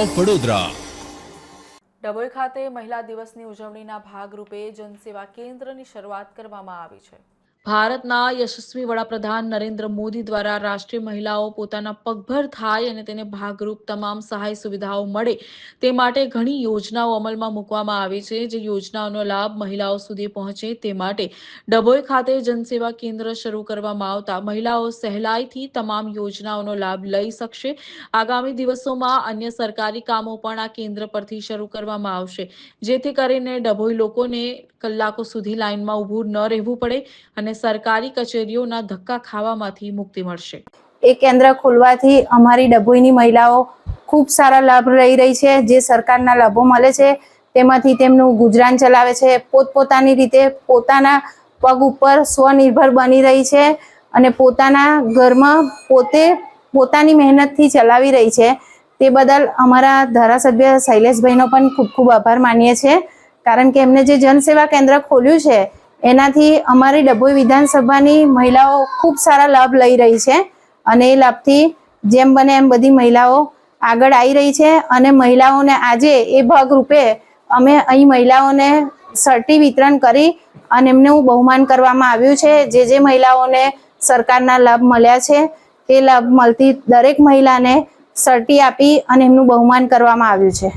Of Vadodara. Dabhoi ખાતે મહિલા દિવસની ઉજવણીના ભાગરૂપે જનસેવા કેન્દ્રની શરૂઆત કરવામાં આવી છે. ભારતના યશસ્વી વડાપ્રધાન નરેન્દ્ર મોદી દ્વારા રાષ્ટ્રીય મહિલાઓ પોતાના પગભર થાય અને તેને ભાગરૂપ તમામ સહાય સુવિધાઓ મળે તે માટે ઘણી યોજનાઓ અમલમાં મૂકવામાં આવી છે. જે યોજનાઓનો લાભ મહિલાઓ સુધી પહોંચે તે માટે ડભોઈ ખાતે જનસેવા કેન્દ્ર શરૂ કરવામાં આવતા મહિલાઓ સહેલાઈથી તમામ યોજનાઓનો લાભ લઈ શકશે. આગામી દિવસોમાં અન્ય સરકારી કામો પણ આ કેન્દ્ર પરથી શરૂ કરવામાં આવશે. જેથી કરીને ડભોઈ લોકોને કલાકો સુધી લાઇનમાં ઊભું ન રહેવું પડે અને સરકારી કચેરીઓના ધક્કા ખાવામાંથી મુક્તિ મળશે. એ કેન્દ્ર ખોલવાથી અમારી ડભોઈની મહિલાઓ ખૂબ સારા લાભ લઈ રહી છે. જે સરકારના લાભો મળે છે, તેમાંથી તેમનું ગુજરાન ચલાવે છે. પોતપોતાની રીતે પોતાના પગ ઉપર સ્વનિર્ભર બની રહી છે અને પોતાના ઘરમાં પોતે પોતાની મહેનતથી ચલાવી રહી છે. તે બદલ અમારા ધારાસભ્ય શૈલેષભાઈનો પણ ખૂબ ખૂબ આભાર માનીએ છીએ. કારણ કે એમને જે જનસેવા કેન્દ્ર ખોલ્યું છે એનાથી અમારી ડભોઈ વિધાનસભાની મહિલાઓ ખૂબ સારા લાભ લઈ રહી છે અને એ લાભથી જેમ બને એમ બધી મહિલાઓ આગળ આવી રહી છે અને મહિલાઓને આજે એ ભાગરૂપે અમે અહીં મહિલાઓને સર્ટી વિતરણ કરી અને એમનું બહુમાન કરવામાં આવ્યું છે જે જે મહિલાઓને સરકારના લાભ મળ્યા છે તે લાભ મળતી દરેક મહિલાને સર્ટી આપી અને એમનું બહુમાન કરવામાં આવ્યું છે.